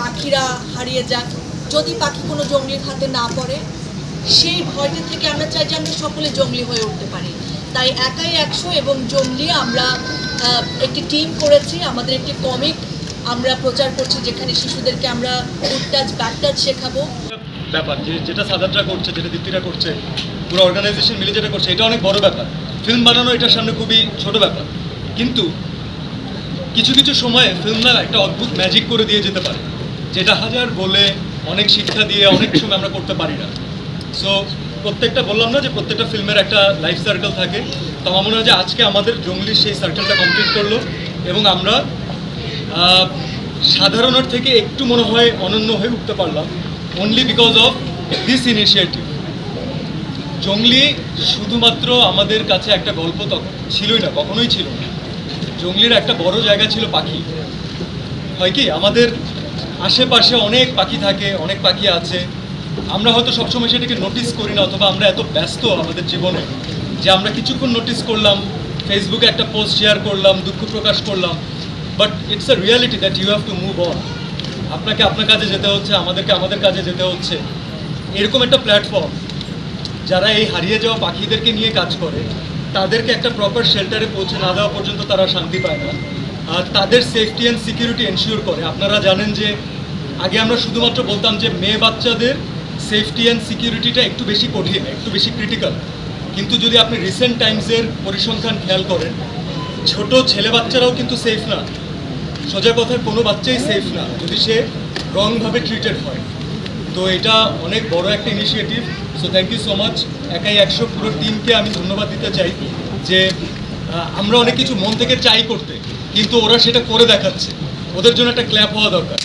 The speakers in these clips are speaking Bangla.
পাখিরা হারিয়ে যাক। যদি পাখি কোনো জঙ্গলির হাতে না পড়ে, সেই ভয়টা থেকে আমরা চাই যে আমরা সকলে জঙ্গলি হয়ে উঠতে পারি। তাই একাই একশো এবং জঙ্গলি আমরা একটি টিম করেছি, আমাদের একটি কমিক আমরা প্রচার করছি, যেখানে শিশুদেরকে আমরা গুড টাচ ব্যাড টাচ শেখাবো। ব্যাপার, যে যেটা সাদারটা করছে, যেটা দীপ্তিরা করছে, পুরো অর্গানাইজেশন মিলে যেটা করছে, এটা অনেক বড় ব্যাপার। ফিল্ম বানানো এটার সামনে খুবই ছোট ব্যাপার। কিন্তু কিছু কিছু সময়ে ফিল্মরা একটা অদ্ভুত ম্যাজিক করে দিয়ে যেতে পারে। যেটা হাজার বলে অনেক শিক্ষা দিয়ে অনেক সময় আমরা করতে পারি না। সো প্রত্যেকটা বললাম না যে প্রত্যেকটা ফিল্মের একটা লাইফ সার্কেল থাকে। তো আমার মনে হয় যে আজকে আমাদের জঙ্গলির সেই সার্কেলটা কমপ্লিট করল এবং আমরা সাধারণের থেকে একটু মনে হয় অনন্য হয়ে উঠতে পারলাম। Only because of this initiative জঙ্গলি শুধুমাত্র আমাদের কাছে একটা গল্প তখন ছিলই না, কখনোই ছিল না। জঙ্গলির একটা বড় জায়গা ছিল পাখি। হয় কি? আমাদের আশেপাশে অনেক পাখি থাকে, অনেক পাখি আছে। আমরা হয়তো সবসময় সেটাকে নোটিস করি না, অথবা আমরা এত ব্যস্ত আমাদের জীবনে যে আমরা কিছুক্ষণ নোটিস করলাম ফেসবুকে একটা পোস্ট শেয়ার করলাম, দুঃখ প্রকাশ করলাম। But it's a reality that you have to move on আপনাকে আপনার কাজে যেতে হচ্ছে, আমাদেরকে আমাদের কাজে যেতে হচ্ছে। এরকম একটা প্ল্যাটফর্ম যারা এই হারিয়ে যাওয়া পাখিদেরকে নিয়ে কাজ করে, তাদেরকে একটা প্রপার শেল্টারে পৌঁছে না দেওয়া পর্যন্ত তারা শান্তি পায় না। তাদের সেফটি অ্যান্ড সিকিউরিটি এনশিওর করে। আপনারা জানেন যে আগে আমরা শুধুমাত্র বলতাম যে মেয়ে বাচ্চাদের সেফটি অ্যান্ড সিকিউরিটিটা একটু বেশি কঠিন, একটু বেশি ক্রিটিক্যাল কিন্তু যদি আপনি রিসেন্ট টাইমসের পরিসংখ্যান খেয়াল করেন, ছোট ছেলে বাচ্চারাও কিন্তু সেফ না। সোজা কথায় কোনো বাচ্চাই সেফ না, যদি সে রংভাবে ট্রিটেড হয়। তো এটা অনেক বড় একটা initiative so thank you so much একাই একশো পুরো টিমকে আমি ধন্যবাদ দিতে চাই যে আমরা অনেক কিছু মন থেকে চাই করতে, কিন্তু ওরা সেটা করে দেখাচ্ছে। ওদের জন্য একটা ক্ল্যাপ হওয়া দরকার।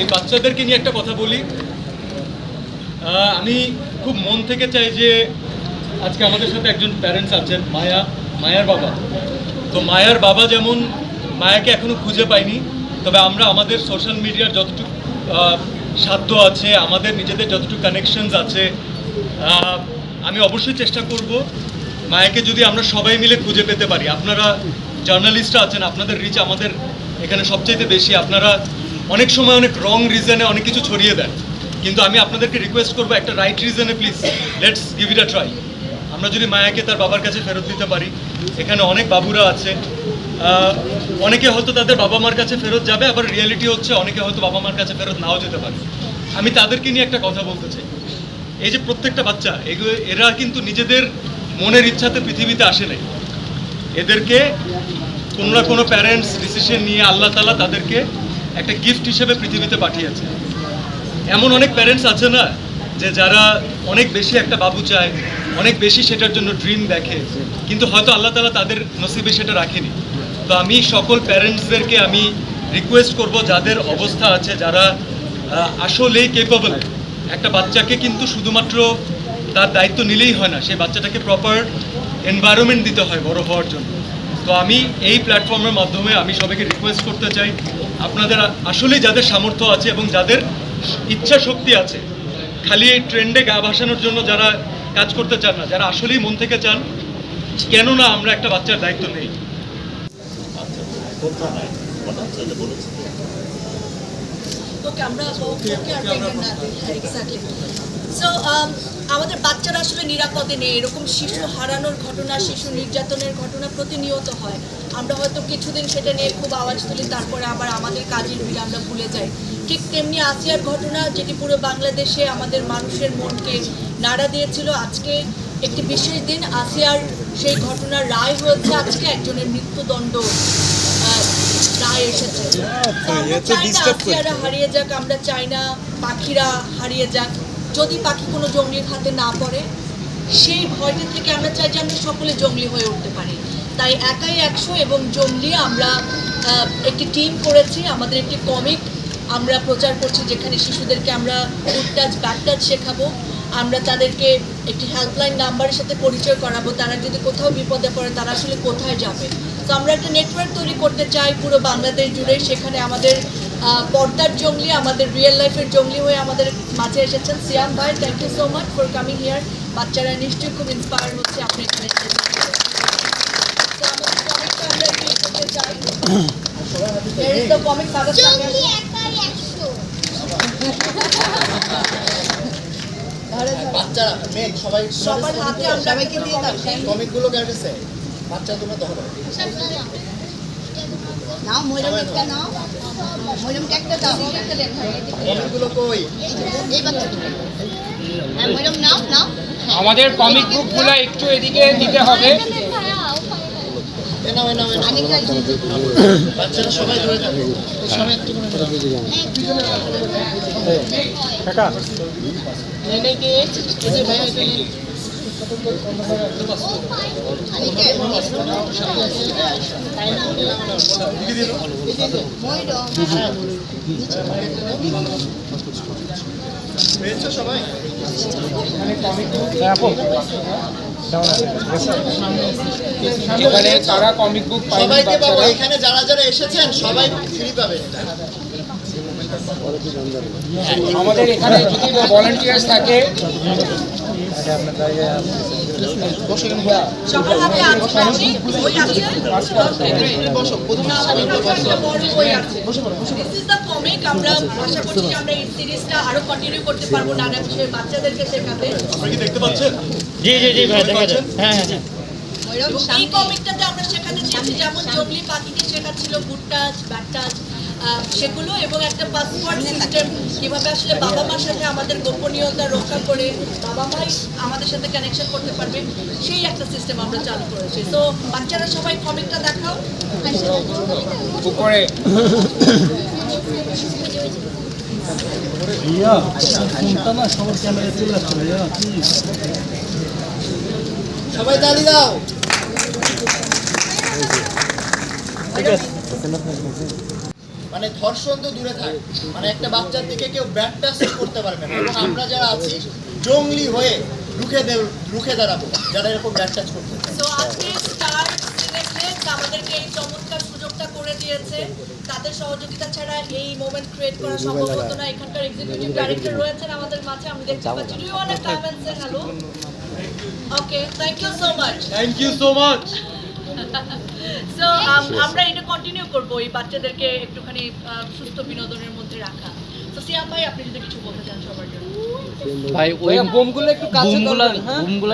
এই বাচ্চাদেরকে নিয়ে একটা কথা বলি। আমি খুব মন থেকে চাই যে আজকে আমাদের সাথে একজন প্যারেন্টস আছেন, মায়া, মায়ার বাবা। তো মায়ার বাবা যেমন মায়াকে এখনও খুঁজে পাইনি, তবে আমরা আমাদের সোশ্যাল মিডিয়ার যতটুকু সাধ্য আছে, আমাদের নিজেদের যতটুকু কানেকশনস আছে আমি অবশ্যই চেষ্টা করব মায়াকে যদি আমরা সবাই মিলে খুঁজে পেতে পারি। আপনারা জার্নালিস্টরা আছেন, আপনাদের রিচ আমাদের এখানে সবচাইতে বেশি। আপনারা অনেক সময় অনেক রং রিজনে অনেক কিছু ছড়িয়ে দেন। কিন্তু আমি আপনাদেরকে রিকোয়েস্ট করব একটা right রিজনে please let's give it a try আমরা যদি মায়াকে তার বাবার কাছে ফেরত দিতে পারি, এখানে অনেক বাবুরা আছে। অনেকে হয়তো তাদের বাবা মার কাছে ফেরত যাবে, আবার রিয়েলিটি হচ্ছে অনেকে হয়তো বাবা মার কাছে ফেরত নাও যেতে পারে। আমি তাদেরকে নিয়ে একটা কথা বলতে চাই। এই যে প্রত্যেকটা বাচ্চা এগুলো এরা কিন্তু নিজেদের মনের ইচ্ছাতে পৃথিবীতে আসে নাই। এদেরকে কোনো না কোনো প্যারেন্টস ডিসিশন নিয়ে আল্লাহ তালা তাদেরকে একটা গিফট হিসেবে পৃথিবীতে পাঠিয়েছে। এমন অনেক প্যারেন্টস আছে না, যে যারা অনেক বেশি একটা বাবু চায়, অনেক বেশি সেটার জন্য ড্রিম দেখে, কিন্তু হয়তো আল্লাহ তালা তাদের নসিবে সেটা রাখেনি। তো আমি সকল প্যারেন্টসদেরকে আমি রিকোয়েস্ট করব, যাদের অবস্থা আছে, যারা আসলেই কেপেবল একটা বাচ্চাকে কিন্তু শুধুমাত্র তার দায়িত্ব নিলেই হয় না সেই বাচ্চাটাকে প্রপার এনভায়রনমেন্ট দিতে হয় বড় হওয়ার জন্য। তো আমি এই প্ল্যাটফর্মের মাধ্যমে আমি সবাইকে রিকোয়েস্ট করতে চাই, আপনাদের আসলেই যাদের সামর্থ্য আছে এবং যাদের ইচ্ছা শক্তি আছে, খালি এই ট্রেন্ডে গা ভাসানোর জন্য যারা কাজ করতে চান না, যারা আসলেই মন থেকে চান, কেননা আমরা একটা বাচ্চার দায়িত্ব নেই। ওকে আমরা ওকে ওকে আর দেখবেন না হ্যাঁ এক্স্যাক্টলি সো আমাদের বাচ্চারা আসলে নিরাপদে নেই। এরকম শিশু হারানোর ঘটনা শিশু নির্যাতনের ঘটনা প্রতিনিয়ত হয়। আমরা হয়তো কিছুদিন সেটা নিয়ে খুব আওয়াজ তুলি তারপরে আবার আমাদের কাজের ভিড়ে আমরা ভুলে যাই। ঠিক তেমনি আসিয়ার ঘটনা যেটি পুরো বাংলাদেশে আমাদের মানুষের মনকে নাড়া দিয়েছিল আজকে একটি বিশেষ দিন। আসিয়ার সেই ঘটনার রায় হয়েছে আজকে একজনের মৃত্যুদণ্ড। এসেছে। আমরা চাই না আসিয়ারা হারিয়ে যাক আমরা চাই না পাখিরা হারিয়ে যাক। যদি পাখি কোনো জঙ্গলির হাতে না পড়ে সেই ভয়টা থেকে আমরা চাই যে আমরা সকলে জঙ্গলি হয়ে উঠতে পারি। তাই একাই একশো এবং জঙ্গলি আমরা একটি টিম করেছি আমাদের একটি কমিক আমরা প্রচার করছি যেখানে শিশুদেরকে আমরা গুড টাচ ব্যাড টাচ শেখাবো। আমরা তাদেরকে একটি হেল্পলাইন নাম্বারের সাথে পরিচয় করাবো। তারা যদি কোথাও বিপদে পড়ে তারা আসলে কোথায় যাবে? তো আমরা একটা নেটওয়ার্ক তৈরি করতে চাই পুরো বাংলাদেশ জুড়ে। সেখানে আমাদের পর্দার জঙ্গলি আমাদের রিয়েল লাইফের জঙ্গলি হয়ে আমাদের মাঝে এসেছেন সিয়াম ভাই। Thank you so much for coming here বাচ্চারা নিশ্চয়ই খুব ইন্সপায়ার হচ্ছে আপনি এখানে। বাচ্চারা মেয়ে সবাই সবার হাতে আমরা সবাইকে দিয়ে দাও কমিকগুলো কেটেছে। বাচ্চা তোমরা তো নাও ময়ূরম একটা নাও ময়ূরমটা একটা দাও একটা কই এই বাচ্চা হ্যাঁ ময়ূরম নাও নাও আমাদের কমিক বুকগুলো একটু এদিকে দিতে হবে বাচ্চারা সবাই ধরে থাকো সবাই একটু। সবাই এখানে তারা কমিক বুক সবাইকে পাবো এখানে যারা যারা এসেছেন সবাই ফ্রি পাবেন। আমাদের এখানে যদি ভলেন্টিয়ার্স থাকে জি জি জি ভাই দেখা যায় হ্যাঁ হ্যাঁ হ্যাঁ। এই কমিকটাতে আমরা শেখাতে চেয়েছি যেমন জঙ্গলি পাখিকে শেখাচ্ছিল গুড টাচ ব্যাড টাচ সেগুলো এবং একটা পাসওয়ার্ড সিস্টেম কীভাবে আসলে বাবা মার সাথে আমাদের গোপনীয়তা রক্ষা করে বাবা মাই আমাদের সাথে কানেকশন করতে পারবে সেই একটা সিস্টেম আমরা চালু করেছি। তো বাচ্চারা সবাই কমিকটা দেখাও। উপরে। সবাই তালি দাও। মানে ধর্ষণ তো দূরে থাক। মানে একটা বাচ্চার দিকে কেউ ব্যাট টাচ করতে পারবে না। এবং আমরা যারা আছি জঙ্গলি হয়ে রুখে দে রুখে দাঁড়াবো যারা এরকম ব্যাট টাচ করতে তো আজকে স্টার সিনেপ্লেক্স আমাদেরকে এই চমৎকার সুযোগটা করে দিয়েছে তাদের সহযোগিতা ছাড়া এই মোমেন্ট ক্রিয়েট করা সম্ভব হতো না। এখানকার এক্সিকিউটিভ ডাইরেক্টর রয়েছেন আমাদের মাঝে আমি দেখতে পাচ্ছি। Do you want to come and say hello okay thank you so much thank you so much আমরা এটা কন্টিনিউ করব এই বাচ্চাদেরকে একটুখানি আহ, সুস্থ বিনোদনের মধ্যে রাখা। তো সিয়াম ভাই আপনি যদি কিছু বলতে চান সবার জন্য। ভাই ওই বোমগুলো একটু কাছে হ্যাঁ? বুমগুলা